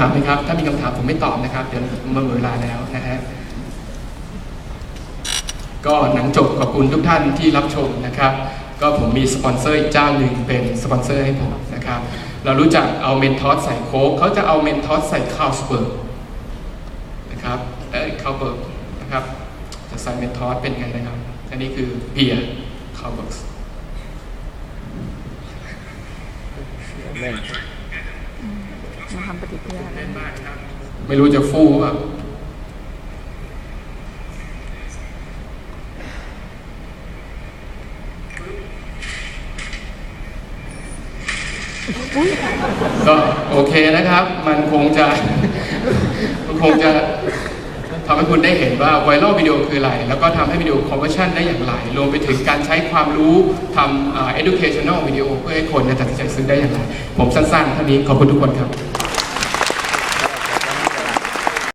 ถามไหมครับ ถ้ามีคำถามผมไม่ตอบนะครับ เดี๋ยวมาหมดเวลาแล้วนะฮะ ก็หนังจบขอบคุณทุกท่านที่รับชมนะครับ ก็ผมมีสปอนเซอร์อีกเจ้าหนึ่งเป็นสปอนเซอร์ให้ผมนะครับ เรารู้จักเอาเมนทอสใส่โค้กเขาจะเอาเมนทอสใส่คาวสเบิร์กนะครับเอ้ยคาวเบิร์กนะครับจะใส่เมนทอสเป็นไงนะครับ อันนี้คือเบียร์คาวเบิร์กเล่น มาทำปฏิกิริยากันไม่รู้จะฟู่หรือเปล่าก็โอเคนะครับ มันคงจะ มันคงจะ ทำให้คุณได้เห็นว่าไวรัลวิดีโอคืออะไร แล้วก็ทำให้วิดีโอคอมเวอร์ชันได้อย่างไร รวมไปถึงการใช้ความรู้ทำเอ่า educational วิดีโอเพื่อให้คนเนี่ยตัดสินใจซื้อได้อย่างไร ผมสั้นๆเท่านี้ขอบคุณทุกคนครับ